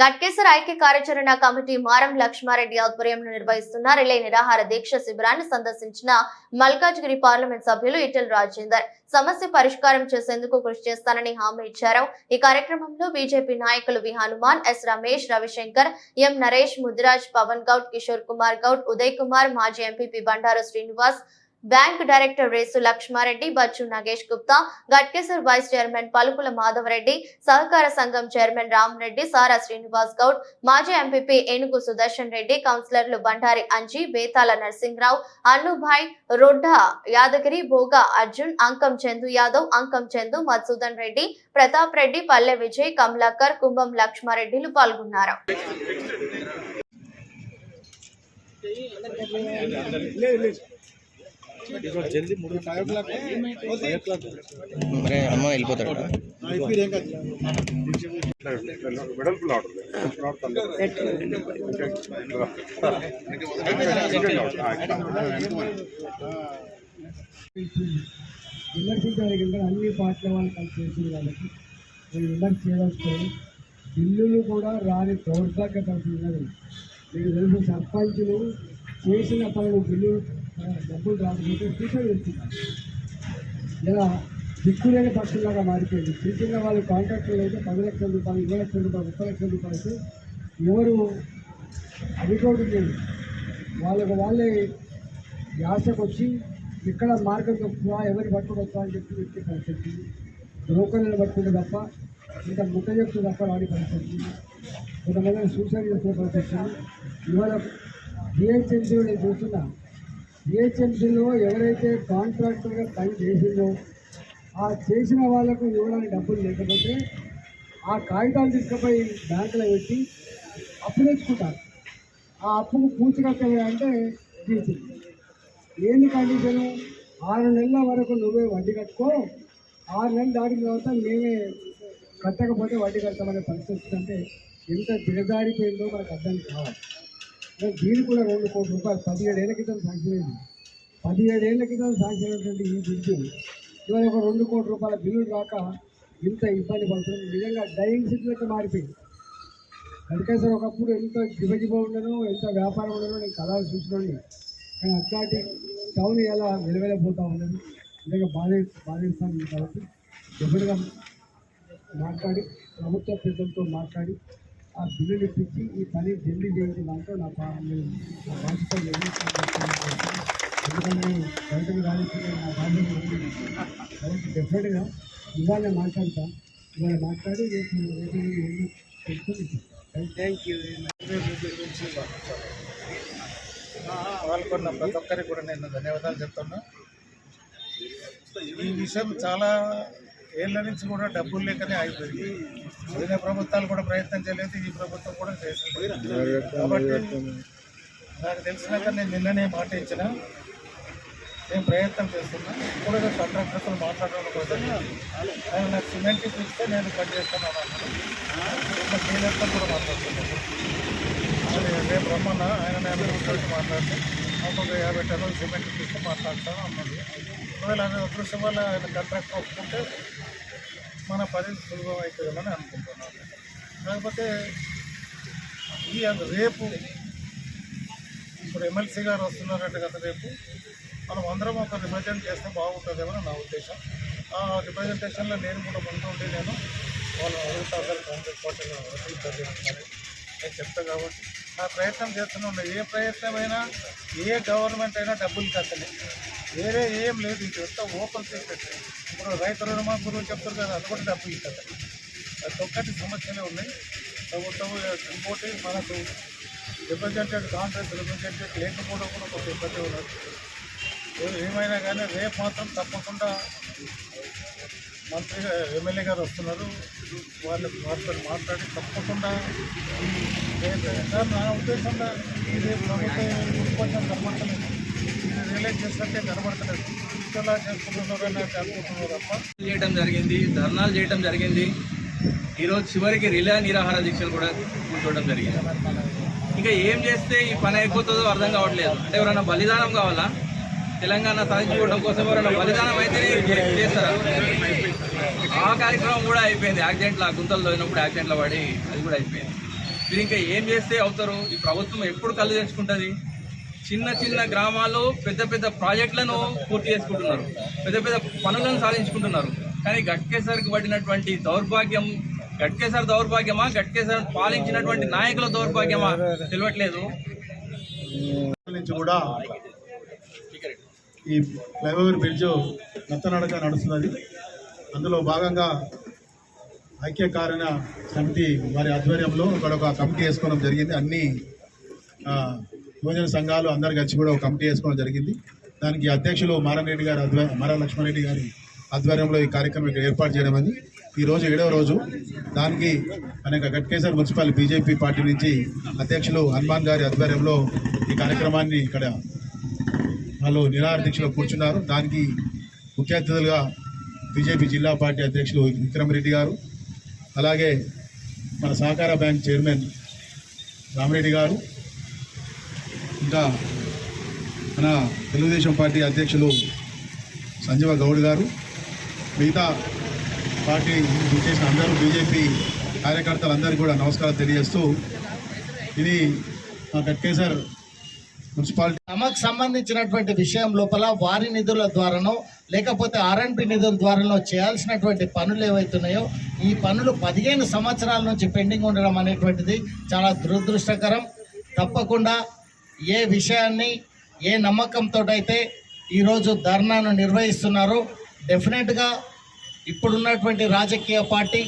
గట్కేసర్ ఐక్య కార్యాచరణ కమిటీ మారం లక్ష్మారెడ్డి ఆధ్వర్యంలో నిర్వహిస్తున్న రిలే నిరాహార దీక్ష శిబిరాన్ని సందర్శించిన మల్కాజ్గిరి పార్లమెంట్ సభ్యులు ఇటల్ రాజేందర్. సమస్య పరిష్కారం చేసేందుకు కృషి చేస్తానని హామీ ఇచ్చారు. ఈ కార్యక్రమంలో బీజేపీ నాయకులు V. Hanuman S. Ramesh Ravishankar M. Naresh Mudiraj Pavan Goud Kishore Kumar Goud Uday Kumar మాజీ MPP Bandaru Srinivas bank director Resu Lakshmareddy Bachu Nagesh Gupta Ghatkesar vice chairman Palukula Madhavareddy సహకార సంఘం chairman Ramareddy Sara Srinivas Goud మాజీ MPP ఏనుగు సుదర్శన్ రెడ్డి కౌన్సిలర్లు బండారి అంజి బేతాల నరసింహరావు అన్నుభాయ్ రొడ్డా యాదగిరి భోగా అర్జున్ అంకం చందు యాదవ్ అంకం చందు మధుసూదన్ రెడ్డి ప్రతాప్ రెడ్డి పల్లె విజయ్ కమలాకర్ కుంభం లక్ష్మారెడ్డిలు పాల్గొన్నారు. మరి అమ్మ వెళ్ళిపోతాడు. విమర్శించడానికి అన్ని పార్టీల వాళ్ళు కలిసి చేసింది కాబట్టి నేను విమర్శ చేయదలుచుకోండి బిల్లులు కూడా రాని దౌర్భాగ్య పరిస్థితి ఉన్నది మీకు తెలుసు సర్పంచులు చేసిన పనులు బిల్లులు డబ్బులు రాకపోతే సూసైడ్ చేస్తున్నారు ఇలా దిక్కులేని పక్షుల్లాగా మారిపోయింది చిన్న చిన్న వాళ్ళు కాంట్రాక్టర్లు అయితే పది లక్షల రూపాయలు ఇరవై లక్షల రూపాయలు ముప్పై లక్షల రూపాయలు ఎవరు అధికోవడం లేదు వాళ్ళకు వాళ్ళే యాసకు వచ్చి ఇక్కడ మార్గం తక్కువ ఎవరిని పట్టుకొస్తా అని చెప్పి వ్యక్తి పరిస్థితి బ్రోకర్లను పట్టుకుంటే తప్ప ఇంకా ముట్ట చెప్తే తప్ప వాడి పరిస్థితి కొంతమంది సూసైడ్ చేస్తున్న పరిస్థితి ఇవాళ జిహెచ్ఎంసీలో నేను చూస్తున్నా జిహెచ్ఎంసీలో ఎవరైతే కాంట్రాక్టర్గా పని చేసిందో ఆ చేసిన వాళ్ళకు ఇవ్వడానికి డబ్బులు లేకపోతే ఆ కాగితాలు తీసుకుపోయి బ్యాంకులో పెట్టి అప్పు తెచ్చుకుంటారు. ఆ అప్పుకు పూచికట్టలే అంటే జీతం ఏంది కండిషను ఆరు నెలల వరకు నువ్వే వడ్డీ కట్టుకో ఆరు నెలలు దాటిన తర్వాత మేమే కట్టకపోతే వడ్డీ కడతామనే పరిస్థితి అంటే ఎంత దిగజారిపోయిందో మనకు అర్థం కావాలి. దీన్ని దీనికి కూడా రెండు కోట్ల రూపాయలు పదిహేడు ఏళ్ళ క్రితం శాంక్షన్ అయింది. పదిహేడు ఏళ్ళ క్రితం శాంక్షన్ అయినటువంటి ఈ బిల్లు ఇవాళ ఒక రెండు కోట్ల రూపాయల బిల్లులు రాక ఇంత ఇబ్బంది పడుతుంది నిజంగా డైయింగ్ సిటీలకు మారిపోయింది. కడికేసరి ఒకప్పుడు ఎంత గిబగిబ ఉండను ఎంత వ్యాపారం ఉండను నేను కళలు చూసినాను కానీ అట్లాంటి టౌన్ ఎలా వెలవెలపోతూ ఉన్నది? నిజంగా బాధ బాధిస్తాను కాబట్టి డెఫినెట్గా మాట్లాడి ప్రభుత్వ పెద్దలతో మాట్లాడి ఆ బిల్లులు ఇప్పించి ఈ పని జల్లి చేయడం దాంతో నా నా బాధ్యత ఎందుకంటే రైతులు బయటకు రావాల్సిన నా బాధ్యత కాబట్టి డెఫినెట్గా ఇవాళ మాట్లాడతా. ఇవాళ మాట్లాడి రేపు రేపు నేను థ్యాంక్ యూ పాల్గొన్న ప్రతి ఒక్కరికి కూడా నేను ధన్యవాదాలు చెప్తున్నా. ఈ విషయం చాలా ఏళ్ళ నుంచి కూడా డబ్బులు లేకనే ఆగిపోయింది. వేరే ప్రభుత్వాలు కూడా ప్రయత్నం చేయలేదు ఈ ప్రభుత్వం కూడా చేసింది. కాబట్టి నాకు తెలిసినాక నేను నిన్ననే మాట ఇచ్చిన. నేను ప్రయత్నం చేస్తున్నా. ఇప్పుడు కాంట్రాక్టర్తో మాట్లాడడం కోసం. ఆయన నాకు సిమెంట్ ఇస్తే నేను పని చేస్తాను అన్నాను కూడా మాట్లాడుతున్నాను రేపు రమ్మన్నా. ఆయన నేను మాట్లాడితే నూట యాభై టన్నులు సిమెంట్ ఇస్తే మాట్లాడతాను అన్నది. ఒకవేళ అది అదృష్టం వల్ల ఆయన కాంట్రాక్ట్ ఒప్పుకుంటే మన పని సులభం అవుతుందని అనుకుంటున్నాను. కాకపోతే ఈ రేపు ఇప్పుడు ఎమ్మెల్సీ గారు వస్తున్నారంటే కదా రేపు. మనం అందరం ఒక రిప్రజెంట్ చేస్తే బాగుంటుందేమో నా ఉద్దేశం. ఆ రిప్రజెంటేషన్లో నేను కూడా ముందు నేను వాళ్ళు అడుగుతా అసలు కాంగ్రెస్ పార్టీలో నేను చెప్తాను కాబట్టి ప్రయత్నం చేస్తున్నాం ఏ ప్రయత్నమైనా ఏ గవర్నమెంట్ అయినా డబ్బులు కట్టలే. వేరే ఏం లేదు ఇది ఎంత ఓపెన్ సీక్రెట్ ఇప్పుడు రైతు రుణమా గురువు చెప్తారు కదా అది కూడా డబ్బులు కట్టాలి అది ఒక్కటి సమస్యలే ఉన్నాయి. ప్రభుత్వం ఇంకోటి మనకు రిప్రజెంటేటివ్ కాంగ్రెస్ రిప్రజెంటేటివ్ లేకపోవడం కూడా ఒక ఇబ్బంది ఉన్నారు ఏమైనా కానీ రేపు మాత్రం తప్పకుండా మంత్రి ఎమ్మెల్యే గారు వస్తున్నారు. వాళ్ళు వారితో మాట్లాడి తప్పకుండా సార్ నా ఉద్దేశంలో ఇది కొంచెం కనబడతలేదు ఇది రిలీజ్ చేసినట్టే కనబడతలేదు. ఇంతలా చేసుకుంటున్నారని నాకు అనుకుంటున్నారు తప్ప. చేయడం జరిగింది ధర్నాలు చేయడం జరిగింది. ఈరోజు చివరికి రిలే నిరాహార దీక్షలు కూడా కూర్చోవడం జరిగింది. ఇంకా ఏం చేస్తే ఈ పని అయిపోతుందో అర్థం కావట్లేదు. అంటే ఎవరైనా బలిదానం కావాలా? తెలంగాణ సాధించుకోవడం కోసం ఎవరైనా బలిదానం అయితేనే చేస్తారా? ఆ కార్యక్రమం కూడా అయిపోయింది. యాక్సిడెంట్లో గుంతలు తోగినప్పుడు యాక్సిడెంట్లో పడి అది కూడా అయిపోయింది. మీరు ఇంకా ఏం చేస్తే అవుతారు? ఈ ప్రభుత్వం ఎప్పుడు కళ్ళు తెచ్చుకుంటుంది చిన్న చిన్న గ్రామాల్లో పెద్ద పెద్ద ప్రాజెక్టులను పూర్తి చేసుకుంటున్నారు. పెద్ద పెద్ద పనులను సాధించుకుంటున్నారు. కానీ గట్కేసరికి పడినటువంటి దౌర్భాగ్యం గట్కేసర్ దౌర్భాగ్యమా? గట్కేసర్ పాలించినటువంటి నాయకుల దౌర్భాగ్యమా? తెలియట్లేదు నుంచి కూడా ఈ ఫ్లైఓవర్ బ్రిడ్జ్ నత్తనడక నడుస్తున్నది. అందులో భాగంగా ఐక్య సమితి వారి ఆధ్వర్యంలో ఇక్కడ ఒక కమిటీ వేసుకోవడం జరిగింది. అన్ని యువజన సంఘాలు అందరు కలిసి కూడా ఒక కమిటీ వేసుకోవడం జరిగింది. దానికి అధ్యక్షులు మారారెడ్డి గారి అధ్వ మారా లక్ష్మారెడ్డి గారి ఆధ్వర్యంలో ఈ కార్యక్రమం ఇక్కడ ఏర్పాటు చేయడం అని ఈ రోజు ఏడవ రోజు దానికి అనేక గట్కేసర్ మున్సిపల్ బీజేపీ పార్టీ నుంచి అధ్యక్షులు హనుమాన్ గారి ఆధ్వర్యంలో ఈ కార్యక్రమాన్ని ఇక్కడ వాళ్ళు నిరాహార దీక్షలో కూర్చున్నారు. దానికి ముఖ్య అతిథులుగా బీజేపీ జిల్లా పార్టీ అధ్యక్షులు విక్రమరెడ్డి గారు అలాగే మన సహకార బ్యాంక్ చైర్మన్ రామరెడ్డి గారు ఇంకా మన తెలుగుదేశం పార్టీ అధ్యక్షులు సంజీవ గౌడ్ గారు మిగతా పార్టీ చేసిన అందరూ బీజేపీ కార్యకర్తలందరికీ కూడా నమస్కారం తెలియజేస్తూ ఇది మా గట్కేసర్ మున్సిపాలిటీ తమకు సంబంధించినటువంటి విషయం లోపల వారి నిధుల ద్వారానో లేకపోతే ఆర్ఎన్పి నిధుల ద్వారానో చేయాల్సినటువంటి పనులు ఏవైతున్నాయో ఈ పనులు పదిహేను సంవత్సరాల నుంచి పెండింగ్ ఉండడం అనేటువంటిది చాలా దురదృష్టకరం. తప్పకుండా ఏ విషయాన్ని ఏ నమ్మకంతో అయితే ఈరోజు ధర్నాను నిర్వహిస్తున్నారో డెఫినెట్గా ఇప్పుడున్నటువంటి రాజకీయ పార్టీ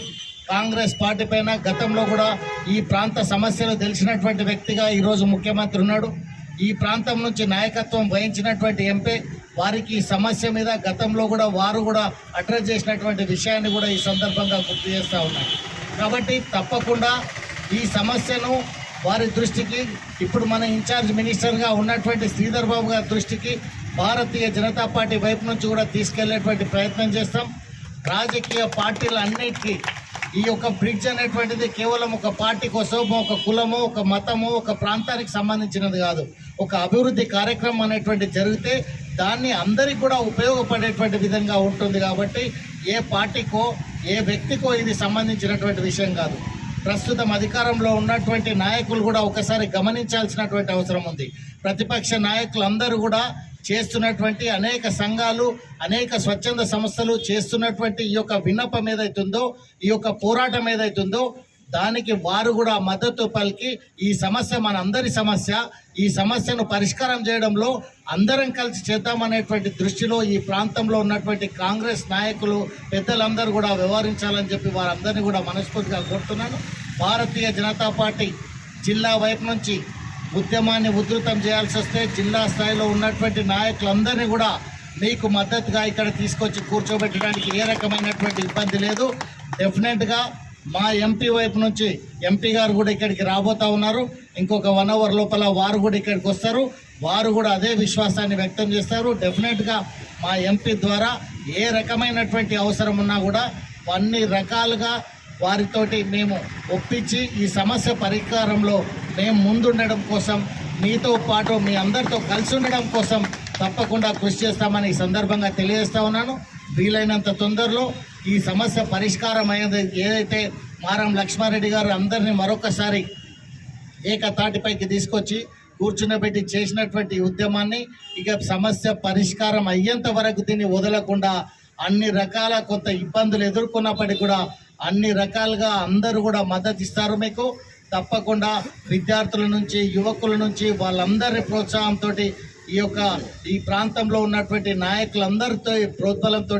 కాంగ్రెస్ పార్టీ పైన గతంలో కూడా ఈ ప్రాంత సమస్యలు తెలిసినటువంటి వ్యక్తిగా ఈరోజు ముఖ్యమంత్రి ఉన్నాడు. ఈ ప్రాంతం నుంచి నాయకత్వం వహించినటువంటి ఎంపీ వారికి ఈ సమస్య మీద గతంలో కూడా వారు కూడా అడ్రస్ చేసినటువంటి విషయాన్ని కూడా ఈ సందర్భంగా గుర్తు చేస్తూ ఉన్నారు కాబట్టి తప్పకుండా ఈ సమస్యను వారి దృష్టికి ఇప్పుడు మన ఇన్ఛార్జ్ మినిస్టర్గా ఉన్నటువంటి శ్రీధర్ బాబు గారి దృష్టికి భారతీయ జనతా పార్టీ వైపు నుంచి కూడా తీసుకెళ్ళేటువంటి ప్రయత్నం చేస్తాం. రాజకీయ పార్టీలన్నిటికీ ఈ యొక్క బ్రిడ్జ్ అనేటువంటిది కేవలం ఒక పార్టీ కోసం ఒక కులము ఒక మతము ఒక ప్రాంతానికి సంబంధించినది కాదు. ఒక అభివృద్ధి కార్యక్రమం అనేటువంటి జరిగితే దాన్ని అందరికి కూడా ఉపయోగపడేటువంటి విధంగా ఉంటుంది కాబట్టి ఏ పార్టీకో ఏ వ్యక్తికో ఇది సంబంధించినటువంటి విషయం కాదు. ప్రస్తుతం అధికారంలో ఉన్నటువంటి నాయకులు కూడా ఒకసారి గమనించాల్సినటువంటి అవసరం ఉంది. ప్రతిపక్ష నాయకులందరూ కూడా చేస్తున్నటువంటి అనేక సంఘాలు అనేక స్వచ్ఛంద సంస్థలు చేస్తున్నటువంటి ఈ యొక్క విన్నపం ఏదైతుందో ఈ యొక్క పోరాటం ఏదైతుందో దానికి వారు కూడా మద్దతు పలికి ఈ సమస్య మన అందరి సమస్య. ఈ సమస్యను పరిష్కారం చేయడంలో అందరం కలిసి చేద్దామనేటువంటి దృష్టిలో ఈ ప్రాంతంలో ఉన్నటువంటి కాంగ్రెస్ నాయకులు పెద్దలందరూ కూడా వ్యవహరించాలని చెప్పి వారందరినీ కూడా మనస్ఫూర్తిగా కోరుతున్నాను. భారతీయ జనతా పార్టీ జిల్లా వైపు నుంచి ఉద్యమాన్ని ఉధృతం చేయాల్సి వస్తే జిల్లా స్థాయిలో ఉన్నటువంటి నాయకులందరినీ కూడా మీకు మద్దతుగా ఇక్కడ తీసుకొచ్చి కూర్చోబెట్టడానికి ఏ రకమైనటువంటి ఇబ్బంది లేదు. డెఫినెట్గా మా ఎంపీ వైపు నుంచి ఎంపీ గారు కూడా ఇక్కడికి రాబోతా ఉన్నారు. ఇంకొక వన్ అవర్ లోపల వారు కూడా ఇక్కడికి వస్తారు. వారు కూడా అదే విశ్వాసాన్ని వ్యక్తం చేస్తారు. డెఫినెట్గా మా ఎంపీ ద్వారా ఏ రకమైనటువంటి అవసరం ఉన్నా కూడా అన్ని రకాలుగా వారితోటి మేము ఒప్పించి ఈ సమస్య పరిష్కారంలో మేము ముందుండడం కోసం మీతో పాటు మీ అందరితో కలిసి ఉండడం కోసం తప్పకుండా కృషి చేస్తామని ఈ సందర్భంగా తెలియజేస్తా ఉన్నాను. వీలైనంత తొందరలో ఈ సమస్య పరిష్కారం అయ్యేది ఏదైతే మారం లక్ష్మారెడ్డి గారు అందరినీ మరొకసారి ఏకతాటిపైకి తీసుకొచ్చి కూర్చునబెట్టి చేసినటువంటి ఉద్యమాన్ని ఇక సమస్య పరిష్కారం అయ్యేంత వరకు దీన్ని వదలకుండా అన్ని రకాల కొంత ఇబ్బందులు ఎదుర్కొన్నప్పటికీ కూడా అన్ని రకాలుగా అందరూ కూడా మద్దతు ఇస్తారు మీకు. తప్పకుండా విద్యార్థుల నుంచి యువకుల నుంచి వాళ్ళందరి ప్రోత్సాహంతో ఈ యొక్క ఈ ప్రాంతంలో ఉన్నటువంటి నాయకులందరితో ప్రోద్బలంతో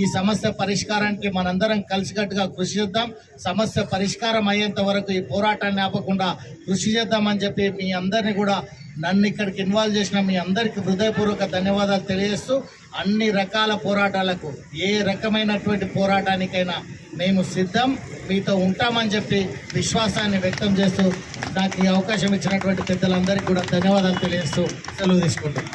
ఈ సమస్య పరిష్కారానికి మనందరం కలిసికట్టుగా కృషి చేద్దాం. సమస్య పరిష్కారం అయ్యేంత వరకు ఈ పోరాటాన్ని ఆపకుండా కృషి చేద్దామని చెప్పి మీ అందరినీ కూడా నన్ను ఇక్కడికి ఇన్వాల్వ్ చేసిన మీ అందరికీ హృదయపూర్వక ధన్యవాదాలు తెలియజేస్తూ అన్ని రకాల పోరాటాలకు ఏ రకమైనటువంటి పోరాటానికైనా మేము సిద్ధం మీతో ఉంటామని చెప్పి విశ్వాసాన్ని వ్యక్తం చేస్తూ నాకు ఈ అవకాశం ఇచ్చినటువంటి పెద్దలందరికీ కూడా ధన్యవాదాలు తెలియజేస్తూ సెలవు తీసుకుంటాం